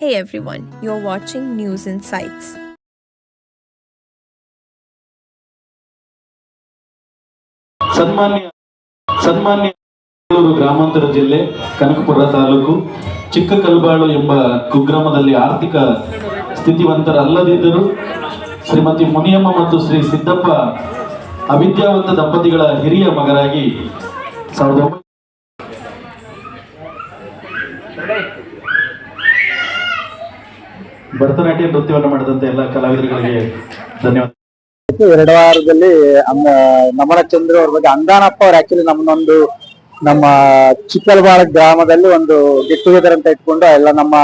Hey everyone, you're watching News Insights. ಸನ್ಮಾನ್ಯ ಸನ್ಮಾನ್ಯ ಗ್ರಾಮಾಂತರ ಜಿಲ್ಲೆ ಕನಕಪುರ ತಾಲೂಕು ಚಿಕ್ಕ ಕಲ್ಬಾಳು ಎಂಬ ಕುಗ್ರಾಮದಲ್ಲಿ ಆರ್ಥಿಕ ಸ್ಥಿತಿವಂತರಲ್ಲದಿದ್ದರೂ ಶ್ರೀಮತಿ ಮುನಿಯಮ್ಮ ಮತ್ತು ಶ್ರೀ ಸಿದ್ದಪ್ಪ ಅವಿದ್ಯಾವಂತ ದಂಪತಿಗಳ ಹಿರಿಯ ಮಗರಾಗಿ ಸಾವಿರದ ಭರತನಾಟ್ಯ ನೃತ್ಯವನ್ನು ಮಾಡಿದಂತ ಎಲ್ಲ ಕಲಾವಿದರುಗಳಿಗೆ ಧನ್ಯವಾದ. ಎರಡು ವಾರದಲ್ಲಿ ನಮನ ಚಂದ್ರ ಅವ್ರ ಬಗ್ಗೆ, ಅಂದಾನಪ್ಪ ಅವ್ರು ಆಕ್ಚುಲಿ ನಮ್ಮನ್ನೊಂದು ನಮ್ಮ ಚಿಕ್ಕಲ್ಬಾಳ ಗ್ರಾಮದಲ್ಲಿ ಒಂದು ಗೆಟ್ ಟುಗೆದರ್ ಅಂತ ಇಟ್ಕೊಂಡು ಎಲ್ಲ ನಮ್ಮ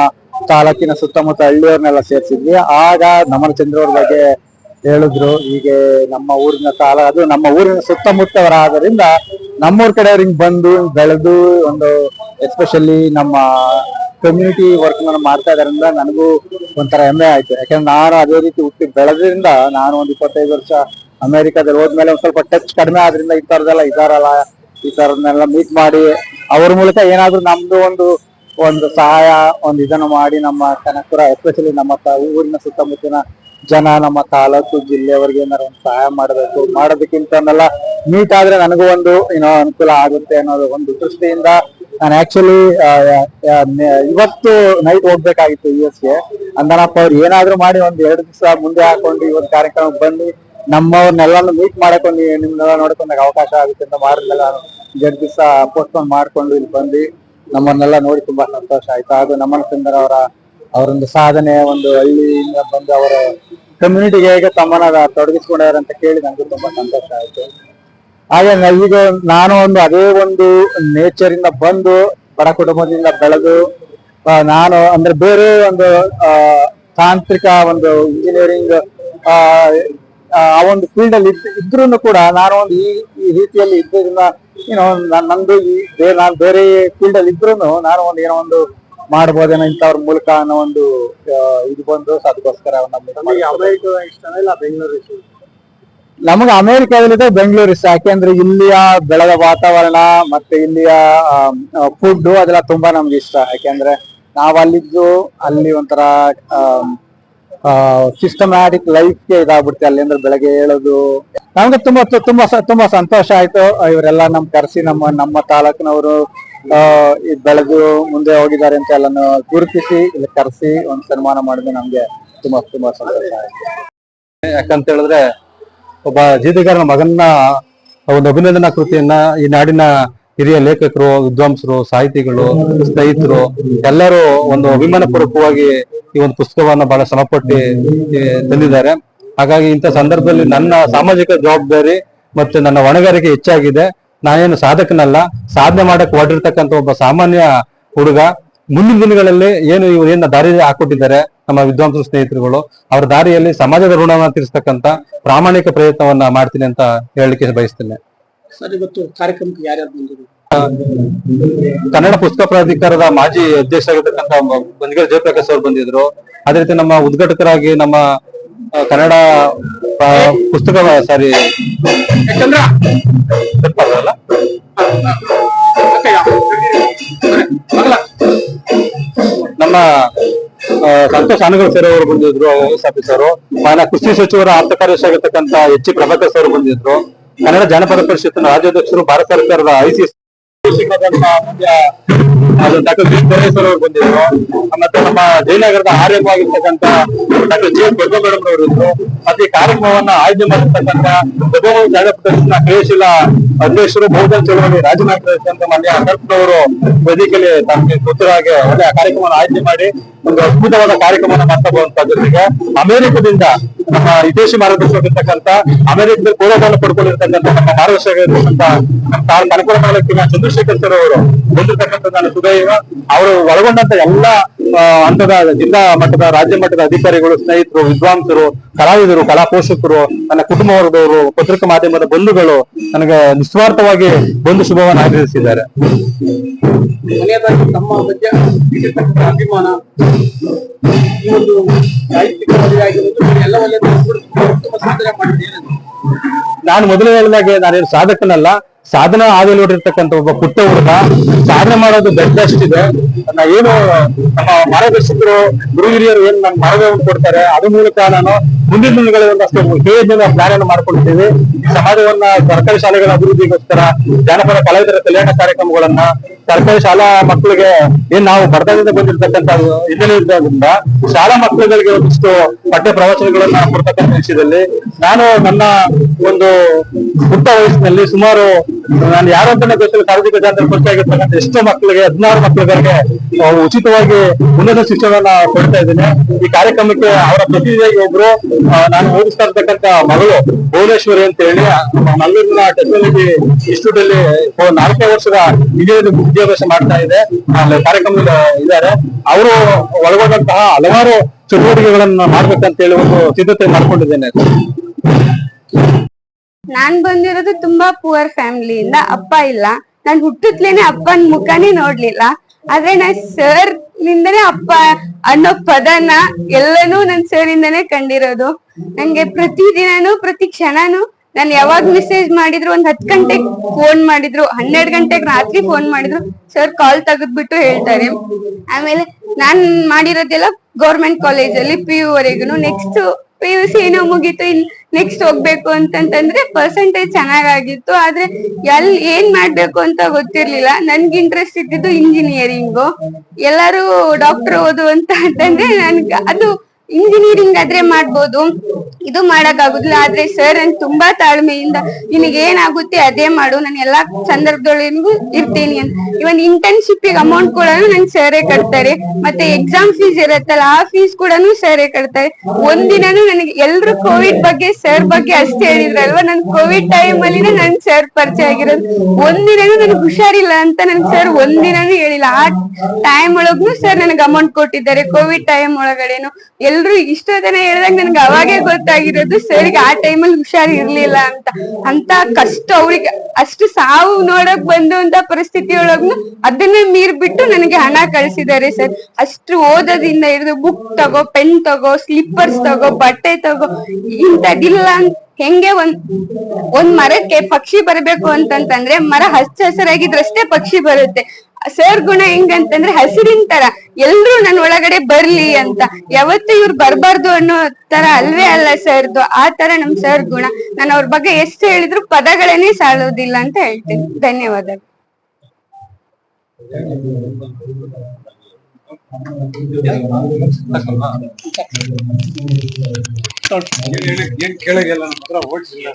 ತಾಲೂಕಿನ ಸುತ್ತಮುತ್ತ ಹಳ್ಳಿಯವ್ರನ್ನೆಲ್ಲ ಸೇರಿಸಿದ್ವಿ. ಆಗ ನಮನ ಚಂದ್ರ ಅವ್ರ ಬಗ್ಗೆ ಹೇಳಿದ್ರು. ಹೀಗೆ ನಮ್ಮ ಊರಿನ ಕಾಲ ಅದು ನಮ್ಮ ಊರಿನ ಸುತ್ತಮುತ್ತವರಾದ್ರಿಂದ ನಮ್ಮೂರ್ ಕಡೆ ಅವ್ರಿಗೆ ಬಂದು ಬೆಳೆದು ಒಂದು ಎಸ್ಪೆಷಲಿ ನಮ್ಮ ಕಮ್ಯುನಿಟಿ ವರ್ಕ್ ಮಾಡ್ತಾ ಇದರಿಂದ ನನಗೂ ಒಂಥರ ಹೆಮ್ಮೆ ಆಯ್ತು. ಯಾಕಂದ್ರೆ ನಾನು ಅದೇ ರೀತಿ ಹುಟ್ಟಿ ಬೆಳೆದ್ರಿಂದ ನಾನು ಒಂದ್ ಇಪ್ಪತ್ತೈದು ವರ್ಷ ಅಮೆರಿಕಾದಲ್ಲಿ ಹೋದ್ಮೇಲೆ ಒಂದ್ ಸ್ವಲ್ಪ ಟಚ್ ಕಡಿಮೆ ಆದ್ರಿಂದ ಈ ತರದೆಲ್ಲ ಇದಾರಲ್ಲ, ಈ ತರದನ್ನೆಲ್ಲ ಮೀಟ್ ಮಾಡಿ ಅವ್ರ ಮೂಲಕ ಏನಾದ್ರೂ ನಮ್ದು ಒಂದು ಒಂದು ಸಹಾಯ, ಒಂದು ಇದನ್ನು ಮಾಡಿ ನಮ್ಮ ಕನಕಪುರ ಎಸ್ಪೆಷಲಿ ನಮ್ಮ ಊರಿನ ಸುತ್ತಮುತ್ತಲಿನ ಜನ, ನಮ್ಮ ತಾಲೂಕು ಜಿಲ್ಲೆಯವರಿಗೆ ಏನಾದ್ರು ಒಂದು ಸಹಾಯ ಮಾಡಬೇಕು, ಮಾಡೋದಕ್ಕಿಂತನೆಲ್ಲ ಮೀಟ್ ಆದ್ರೆ ನನಗೂ ಒಂದು, ಏನೋ ಅನುಕೂಲ ಆಗುತ್ತೆ ಅನ್ನೋದು ಒಂದು ದೃಷ್ಟಿಯಿಂದ ನಾನು ಆಕ್ಚುಲಿ ಇವತ್ತು ನೈಟ್ ಹೋಗ್ಬೇಕಾಗಿತ್ತು ಯು ಎಸ್ಗೆ ಅಂದನಪ್ಪ, ಅವ್ರು ಏನಾದ್ರು ಮಾಡಿ ಒಂದ್ ಎರಡು ದಿವಸ ಮುಂದೆ ಹಾಕೊಂಡು ಇವತ್ತು ಕಾರ್ಯಕ್ರಮಕ್ಕೆ ಬಂದು ನಮ್ಮವ್ರನ್ನೆಲ್ಲಾನು ಮೀಟ್ ಮಾಡ್ಕೊಂಡು ನಿಮ್ನೆಲ್ಲ ನೋಡ್ಕೊಂಡಾಗ ಅವಕಾಶ ಆಗುತ್ತೆ ಅಂತ ಮಾಡಿದ್ಮೇಲೆ ನಾನು ಎರಡು ದಿವಸ ಪೋಸ್ಟ್ಪೋನ್ ಮಾಡ್ಕೊಂಡು ಇಲ್ಲಿ ಬಂದು ನಮ್ಮನ್ನೆಲ್ಲ ನೋಡಿ ತುಂಬಾ ಸಂತೋಷ ಆಯ್ತು. ಹಾಗೂ ನಮ್ಮನ ಸುಂದರ ಅವರ, ಅವರೊಂದು ಸಾಧನೆ, ಒಂದು ಹಳ್ಳಿಯಿಂದ ಬಂದು ಅವರ ಕಮ್ಯುನಿಟಿಗೆ ಹೇಗೆ ತಮ್ಮನ ತೊಡಗಿಸ್ಕೊಂಡಾರ ಅಂತ ಕೇಳಿ ನನಗೆ ತುಂಬಾ ಸಂತೋಷ ಆಯ್ತು. ಹಾಗೆ ಈಗ ನಾನು ಒಂದು, ಅದೇ ಒಂದು ನೇಚರ್ ಇಂದ ಬಂದು ಬಡ ಕುಟುಂಬದಿಂದ ಬೆಳೆದು ನಾನು ಅಂದ್ರೆ ಬೇರೆ ಒಂದು ತಾಂತ್ರಿಕ ಒಂದು ಇಂಜಿನಿಯರಿಂಗ್ ಆ ಒಂದು ಫೀಲ್ಡ್ ಅಲ್ಲಿ ಇದ್- ಇದ್ರೂನು ಕೂಡ ನಾನು ಒಂದು ಈ ಈ ರೀತಿಯಲ್ಲಿ ಇದ್ದರಿಂದ ಏನೋ ನಂದು ಈ ಬೇರೆ ನಾನು ಬೇರೆ ಫೀಲ್ಡ್ ಅಲ್ಲಿ ಇದ್ರೂನು ನಾನು ಒಂದು ಏನೋ ಒಂದು ಮಾಡ್ಬೋದೇನೋ ಇಂಥವ್ರ ಮೂಲಕ ಅನ್ನೋ ಒಂದು ಇದು ಬಂದು ಅದಕ್ಕೋಸ್ಕರ ನಮಗೆ ಅಮೆರಿಕಾದಲ್ಲಿದೆ ಬೆಂಗಳೂರು ಇಷ್ಟ. ಯಾಕೆಂದ್ರೆ ಇಲ್ಲಿಯ ಬೆಳೆದ ವಾತಾವರಣ ಮತ್ತೆ ಇಲ್ಲಿಯ ಫುಡ್ ಅದೆಲ್ಲ ತುಂಬಾ ನಮ್ಗೆ ಇಷ್ಟ. ಯಾಕೆಂದ್ರೆ ನಾವ್ ಅಲ್ಲಿದ್ದು ಅಲ್ಲಿ ಒಂಥರ ಸಿಸ್ಟಮ್ಯಾಟಿಕ್ ಲೈಫ್ಗೆ ಇದಾಗ್ಬಿಡ್ತೀವಿ ಅಲ್ಲಿ ಅಂದ್ರೆ ಬೆಳಗ್ಗೆ ಹೇಳೋದು ನಮ್ಗೆ ತುಂಬಾ ತುಂಬಾ ತುಂಬಾ ಸಂತೋಷ ಆಯ್ತು. ಇವರೆಲ್ಲ ನಮ್ ಕರೆಸಿ ನಮ್ಮ ನಮ್ಮ ತಾಲೂಕಿನವರು ಬೆಳೆದು ಮುಂದೆ ಹೋಗಿದ್ದಾರೆ ಅಂತ ಎಲ್ಲಾನು ಗುರುತಿಸಿ, ಇಲ್ಲಿ ಕರೆಸಿ ಒಂದು ಸನ್ಮಾನ ಮಾಡಿದ್ರೆ ನಮ್ಗೆ ತುಂಬಾ ತುಂಬಾ ಸಂತೋಷ ಆಯ್ತು. ಯಾಕಂತ ಹೇಳಿದ್ರೆ, ಒಬ್ಬ ಜೀದಿಗಾರನ ಮಗನ್ನ, ಒಂದು ಅಭಿನಂದನಾ ಕೃತಿಯನ್ನ ಈ ನಾಡಿನ ಹಿರಿಯ ಲೇಖಕರು, ವಿದ್ವಾಂಸರು, ಸಾಹಿತಿಗಳು, ಸ್ನೇಹಿತರು ಎಲ್ಲರೂ ಒಂದು ಅಭಿಮಾನ ಪೂರ್ವಕವಾಗಿ ಈ ಒಂದು ಪುಸ್ತಕವನ್ನ ಬಹಳ ಶ್ರಮಪಟ್ಟು ತಂದಿದ್ದಾರೆ. ಹಾಗಾಗಿ ಇಂಥ ಸಂದರ್ಭದಲ್ಲಿ ನನ್ನ ಸಾಮಾಜಿಕ ಜವಾಬ್ದಾರಿ ಮತ್ತೆ ನನ್ನ ಹೊಣೆಗಾರಿಕೆ ಹೆಚ್ಚಾಗಿದೆ. ನಾನೇನು ಸಾಧಕನಲ್ಲ. ಸಾಧನೆ ಮಾಡಕ್ ಹೊರಟಿರ್ತಕ್ಕಂಥ ಒಬ್ಬ ಸಾಮಾನ್ಯ ಹುಡುಗ. ಮುಂದಿನ ದಿನಗಳಲ್ಲಿ ಏನು ಇವ್ರು ಏನ ದಾರಿ ಹಾಕೊಟ್ಟಿದ್ದಾರೆ ನಮ್ಮ ವಿದ್ವಾಂಸರು, ಸ್ನೇಹಿತರುಗಳು, ಅವ್ರ ದಾರಿಯಲ್ಲಿ ಸಮಾಜದ ಋಣವನ್ನು ತೀರಿಸತಕ್ಕಂತ ಪ್ರಾಮಾಣಿಕ ಪ್ರಯತ್ನವನ್ನ ಮಾಡ್ತೀನಿ ಅಂತ ಹೇಳಲಿಕ್ಕೆ ಬಯಸ್ತೇನೆ. ಸರ್ ಇವತ್ತು ಕಾರ್ಯಕ್ರಮಕ್ಕೆ ಯಾರ್ಯಾರು ಬಂದಿದ್ರು? ಕನ್ನಡ ಪುಸ್ತಕ ಪ್ರಾಧಿಕಾರದ ಮಾಜಿ ಅಧ್ಯಕ್ಷರಾಗಿರ್ತಕ್ಕಂಥ ಬಂದಿಗರ ಜಯಪ್ರಕಾಶ್ ಅವರು ಬಂದಿದ್ರು. ಅದೇ ರೀತಿ ನಮ್ಮ ಉದ್ಘಾಟಕರಾಗಿ ನಮ್ಮ ಕನ್ನಡ ಪುಸ್ತಕ ಸಾರಿ ನಮ್ಮ ಸಂತೋಷ್ ಆನಗಲ್ ಸರ್ ಅವರು ಬಂದಿದ್ರು ಐಎಸ್ ಆಫೀಸರು. ಮಾನ್ಯ ಕೃಷಿ ಸಚಿವರ ಆಪ್ತ ಕಾರ್ಯದರ್ಶಿ ಆಗಿರ್ತಕ್ಕಂಥ ಎಚ್ ಪ್ರಭಾಕರ್ ಸರ್ ಬಂದಿದ್ರು. ಕನ್ನಡ ಜಾನಪದ ಪರಿಷತ್ತಿನ ರಾಜ್ಯಾಧ್ಯಕ್ಷರು, ಭಾರತ ಸರ್ಕಾರದ ಐಸಿಎಸ್ ಡಾಕ್ಟರ್ ಜಿ ಪರಮೇಶ್ವರ್ ಅವರು ಬಂದಿದ್ರು. ಮತ್ತೆ ನಮ್ಮ ಜಯನಗರದ ಆಗಿರ್ತಕ್ಕಂಥ ಡಾಕ್ಟರ್ ಜಿ ಎಸ್ ಮೇಡಮ್ ಅವರು ಇದ್ರು. ಮತ್ತೆ ಈ ಕಾರ್ಯಕ್ರಮವನ್ನ ಆಯೋಜನೆ ಮಾಡಿರ್ತಕ್ಕಂಥ ಬೆಂಗಳೂರು ಜಾನಪದ ಕ್ರಿಯಾಶೀಲ ಅಧ್ಯಕ್ಷರು, ಬಹುಜನ ಚಳವಳಿ ರಾಜನಾಥ ಮಾನ್ಯ ಕಲ್ಪನವರು ವೇದಿಕೆಯಲ್ಲಿ ತಮಗೆ ಗೊತ್ತಿರೋ ಹಾಗೆ ಒಳ್ಳೆಯ ಕಾರ್ಯಕ್ರಮವನ್ನು ಆಯೋಜನೆ ಮಾಡಿ ಒಂದು ಅದ್ಭುತವಾದ ಕಾರ್ಯಕ್ರಮವನ್ನು ಮಾಡ್ತಾ ಜೊತೆಗೆ ಅಮೆರಿಕದಿಂದ ನಮ್ಮ ವಿದೇಶಿ ಮಾರ್ಗದರ್ಶಕರ್ತಕ್ಕಂತ ಅಮೆರಿಕದಲ್ಲಿ ಗೌರವವನ್ನು ಪಡ್ಕೊಂಡಿರ್ತಕ್ಕಂಥ ನಮ್ಮ ಮಾರ್ಗದರ್ಶಕರಿರ್ತಕ್ಕಂಥ ನಮ್ಮ ತಾ- ಕನಕಪುರ ತಾಲೂಕಿನ ಚಂದ್ರಶೇಖರ್ ಸರ್ ಅವರು ಬಂದಿರತಕ್ಕಂಥ ನನ್ನ ಸುದೈವ, ಅವರು ಒಳಗೊಂಡಂತ ಎಲ್ಲ ಹಂತದ ಜಿಲ್ಲಾ ಮಟ್ಟದ ರಾಜ್ಯ ಮಟ್ಟದ ಅಧಿಕಾರಿಗಳು ಸ್ನೇಹಿತರು ವಿದ್ವಾಂಸರು ಕಲಾವಿದರು ಕಲಾ ಪೋಷಕರು ನನ್ನ ಕುಟುಂಬ ವರ್ಗದವರು ಪತ್ರಿಕಾ ಮಾಧ್ಯಮದ ಬಂಧುಗಳು ನನಗೆ ನಿಸ್ವಾರ್ಥವಾಗಿ ಬಂಧು ಶುಭವನ್ನು ಆಗ್ರಹಿಸಿದ್ದಾರೆ ತಮ್ಮ ಬಗ್ಗೆ ಅಭಿಮಾನ ಈ ಒಂದು ಎಲ್ಲವಲ್ಲೇ ನಾನು ಮೊದಲೇ ಹೇಳಿದಾಗೆ ನಾನೇನು ಸಾಧಕನಲ್ಲ ಸಾಧನ ಆಗಲಿ ನೋಡಿರ್ತಕ್ಕಂಥ ಒಬ್ಬ ಪುಟ್ಟ ಹುಡುಗ. ಸಾಧನೆ ಮಾಡೋದು ದೊಡ್ಡಷ್ಟಿದೆ ನಾ ಏನು, ನಮ್ಮ ಮಾರ್ಗದರ್ಶಕರು ಗುರು ಹಿರಿಯರು ಏನ್ ನನ್ನ ಮಾರ್ಗವನ್ನು ಕೊಡ್ತಾರೆ ಅದ್ರ ಮೂಲಕ ನಾನು ಮುಂದಿನ ದಿನಗಳಲ್ಲಿ ಒಂದಷ್ಟು ಯೋಜನೆ ಪ್ಲಾನ್ ಅನ್ನು ಮಾಡ್ಕೊಳ್ತೀವಿ. ಸಮಾಜವನ್ನ ಸರ್ಕಾರಿ ಶಾಲೆಗಳ ಅಭಿವೃದ್ಧಿಗೋಸ್ಕರ ಜಾನಪದ ಕಲಾವಿದರ ಕಲ್ಯಾಣ ಕಾರ್ಯಕ್ರಮಗಳನ್ನ ಸರ್ಕಾರಿ ಶಾಲಾ ಮಕ್ಕಳಿಗೆ ಏನ್ ನಾವು ಬಡತನದಿಂದ ಬಂದಿರತಕ್ಕಂತ ಇದರಿಂದ ಶಾಲಾ ಮಕ್ಕಳುಗಳಿಗೆ ಒಂದಿಷ್ಟು ಪಠ್ಯ ಪ್ರವಚನಗಳನ್ನ ಕೊಡ್ತಕ್ಕಂಥ ವಿಷಯದಲ್ಲಿ ನಾನು ನನ್ನ ಒಂದು ಪುಟ್ಟ ವಯಸ್ಸಿನಲ್ಲಿ ಸುಮಾರು ನಾನು ಯಾರು ಅಂತ ಗೊತ್ತಿಲ್ಲ. ಸಾರ್ವಜನಿಕ ಜಾತ್ರೆ ಪರಿಚಯ ಎಷ್ಟೋ ಮಕ್ಕಳಿಗೆ ಹದಿನಾರು ಮಕ್ಕಳಿಗೆ ಅಹ್, ಉಚಿತವಾಗಿ ಉನ್ನತ ಶಿಕ್ಷಣವನ್ನ ಕೊಡ್ತಾ ಇದ್ದೀನಿ. ಈ ಕಾರ್ಯಕ್ರಮಕ್ಕೆ ಅವರ ಪ್ರತಿನಿಧಿಯಾಗಿ ಒಬ್ರು ನಾನು ಓದಿಸ್ತಾ ಇರ್ತಕ್ಕಂಥ ಮಗಳು ಭುವನೇಶ್ವರಿ ಅಂತ ಹೇಳಿ ಮಂಗಳೂರಿನ ಟೆಕ್ನಾಲಜಿ ಇನ್ಸ್ಟಿಟ್ಯೂಟ್ ಅಲ್ಲಿ ನಾಲ್ಕೇ ವರ್ಷದ ಇಂಜಿನಿಯರಿಂಗ್ ವಿದ್ಯಾಭ್ಯಾಸ ಮಾಡ್ತಾ ಇದೆ. ಅಲ್ಲಿ ಕಾರ್ಯಕ್ರಮದಲ್ಲಿ ಇದ್ದಾರೆ. ಅವರು ಒಳಗೊಂಡಂತಹ ಹಲವಾರು ಚಟುವಟಿಕೆಗಳನ್ನ ಮಾಡ್ಬೇಕಂತ ಹೇಳಿ ಒಂದು ಸಿದ್ಧತೆ ಮಾಡ್ಕೊಂಡಿದ್ದೇನೆ. ನಾನ್ ಬಂದಿರೋದು ತುಂಬಾ ಪುವರ್ ಫ್ಯಾಮಿಲಿಯಿಂದ ಅಪ್ಪ ಇಲ್ಲ. ನಾನ್ ಹುಟ್ಟಿದ್ಲೇನೆ ಅಪ್ಪನ್ ಮುಖನೇ ನೋಡ್ಲಿಲ್ಲ. ಆದ್ರೆ ನಾ ಸರ್ ನಿಂದನೇ ಅಪ್ಪ ಅನ್ನೋ ಪದನ ಎಲ್ಲನೂ ನನ್ ಸರ್ ಇಂದನೇ ಕಂಡಿರೋದು. ನಂಗೆ ಪ್ರತಿ ದಿನಾನು, ಪ್ರತಿ ಕ್ಷಣನು ನಾನ್ ಯಾವಾಗ ಮೆಸೇಜ್ ಮಾಡಿದ್ರು ಒಂದ್ ಹತ್ ಗಂಟೆಗ್ ಫೋನ್ ಮಾಡಿದ್ರು, ಹನ್ನೆರಡ್ ಗಂಟೆಗ್ ರಾತ್ರಿ ಫೋನ್ ಮಾಡಿದ್ರು ಸರ್ ಕಾಲ್ ತೆಗೆದ್ಬಿಟ್ಟು ಹೇಳ್ತಾರೆ. ಆಮೇಲೆ ನಾನ್ ಮಾಡಿರೋದೆಲ್ಲ ಗೌರ್ಮೆಂಟ್ ಕಾಲೇಜಲ್ಲಿ ಪಿ ಯು ವರೆಗೂ ನೆಕ್ಸ್ಟ್ ಪಿ ಯು ಸಿ ಏನೋ ಮುಗೀತು, ಇನ್ ನೆಕ್ಸ್ಟ್ ಹೋಗ್ಬೇಕು ಅಂತಂತಂದ್ರೆ ಪರ್ಸೆಂಟೇಜ್ ಚೆನ್ನಾಗಾಗಿತ್ತು. ಆದ್ರೆ ಎಲ್ ಏನ್ ಮಾಡ್ಬೇಕು ಅಂತ ಗೊತ್ತಿರ್ಲಿಲ್ಲ. ನನ್ಗೆ ಇಂಟ್ರೆಸ್ಟ್ ಇದ್ದಿದ್ದು ಇಂಜಿನಿಯರಿಂಗು ಎಲ್ಲರೂ ಡಾಕ್ಟರ್ ಓದು ಅಂತ ಅಂತಂದ್ರೆ ನನ್ಗೆ ಅದು ಇಂಜಿನಿಯರಿಂಗ್ ಆದ್ರೆ ಮಾಡ್ಬೋದು. ಇದು ಮಾಡಕ್ ಆಗುದಿಲ್ಲ ಆದ್ರೆ ಸರ್ ನನ್ ತುಂಬಾ ತಾಳ್ಮೆಯಿಂದ ನಿನಗೆ ಏನಾಗುತ್ತೆ ಅದೇ ಮಾಡು. ನಾನು ಎಲ್ಲಾ ಸಂದರ್ಭದೊಳಗೂ ಇರ್ತೀನಿ ಅಂತ. ಇವನ್ ಇಂಟರ್ನ್ಶಿಪ್ ಅಮೌಂಟ್ ಕೂಡ ನನ್ ಸರೇ ಕಟ್ತಾರೆ. ಮತ್ತೆ ಎಕ್ಸಾಮ್ ಫೀಸ್ ಇರತ್ತಲ್ಲ, ಆ ಫೀಸ್ ಕೂಡ ಸರೇ ಕಟ್ತಾರೆ. ಒಂದಿನನು ನನಗೆ ಎಲ್ರು ಕೋವಿಡ್ ಬಗ್ಗೆ ಸರ್ ಬಗ್ಗೆ ಅಷ್ಟೇ ಹೇಳಿದ್ರಲ್ವಾ? ನನ್ ಕೋವಿಡ್ ಟೈಮ್ ಅಲ್ಲಿ ನನ್ ಸರ್ ಪರಿಚಯ ಆಗಿರೋದು. ಒಂದಿನನು ನನ್ಗೆ ಹುಷಾರಿಲ್ಲ ಅಂತ ನನ್ ಸರ್ ಒಂದಿನನು ಹೇಳಿಲ್ಲ. ಆ ಟೈಮ್ ಒಳಗೂ ಸರ್ ನನಗೆ ಅಮೌಂಟ್ ಕೊಟ್ಟಿದ್ದಾರೆ. ಕೋವಿಡ್ ಟೈಮ್ ಒಳಗಡೆನು. ಎಲ್ರು ಇಷ್ಟೋ ಜನ ಹೇಳಿದಾಗ ನನ್ಗೆ ಅವಾಗೇ ಗೊತ್ತಾಗಿರೋದು ಸರ್ಗೆ ಆ ಟೈಮಲ್ಲಿ ಹುಷಾರ್ ಇರ್ಲಿಲ್ಲ ಅಂತ. ಅಂತ ಕಷ್ಟ ಅವ್ರಿಗೆ ಅಷ್ಟು ಸಾವು ನೋಡಕ್ ಅಂತ ಪರಿಸ್ಥಿತಿ ಒಳಗ್ನು ಅದನ್ನ ಮೀರ್ ಬಿಟ್ಟು ನನಗೆ ಹಣ ಕಳ್ಸಿದ್ದಾರೆ ಸರ್. ಅಷ್ಟು ಓದೋದಿಂದ ಹಿಡಿದು ಬುಕ್ ತಗೋ, ಪೆನ್ ತಗೋ ಸ್ಲಿಪ್ಪರ್ಸ್ ತಗೋ, ಬಟ್ಟೆ ತಗೋ, ಇಂಥದ್ದಿಲ್ಲ ಅಂತ ಹೆಂಗೆ ಒಂದ್ ಒಂದ್ ಮರಕ್ಕೆ ಪಕ್ಷಿ ಬರಬೇಕು ಅಂತಂತಂದ್ರೆ ಮರ ಹಚ್ಚ ಹಸಿರಾಗಿದ್ರಷ್ಟೇ ಪಕ್ಷಿ ಬರುತ್ತೆ. ಸರ್ ಗುಣ ಹೆಂಗಂತಂದ್ರೆ ಹಸಿರಿನ ತರ, ಎಲ್ರು ನನ್ ಒಳಗಡೆ ಬರ್ಲಿ ಅಂತ. ಯಾವತ್ತು ಇವ್ರು ಬರ್ಬಾರ್ದು ಅನ್ನೋ ತರ ಅಲ್ವೇ ಅಲ್ಲ ಸರ್ದು, ಆ ತರ ನಮ್ ಸರ್ ಗುಣ. ನಾನು ಅವ್ರ ಬಗ್ಗೆ ಎಷ್ಟು ಹೇಳಿದ್ರು ಪದಗಳನ್ನೇ ಸಾಲೋದಿಲ್ಲ ಅಂತ ಹೇಳ್ತೀನಿ. ಧನ್ಯವಾದಗಳು. ಏನ್ ಕೆಳಗೆಲ್ಲ ಓಡ್ಸಿಲ್ಲ.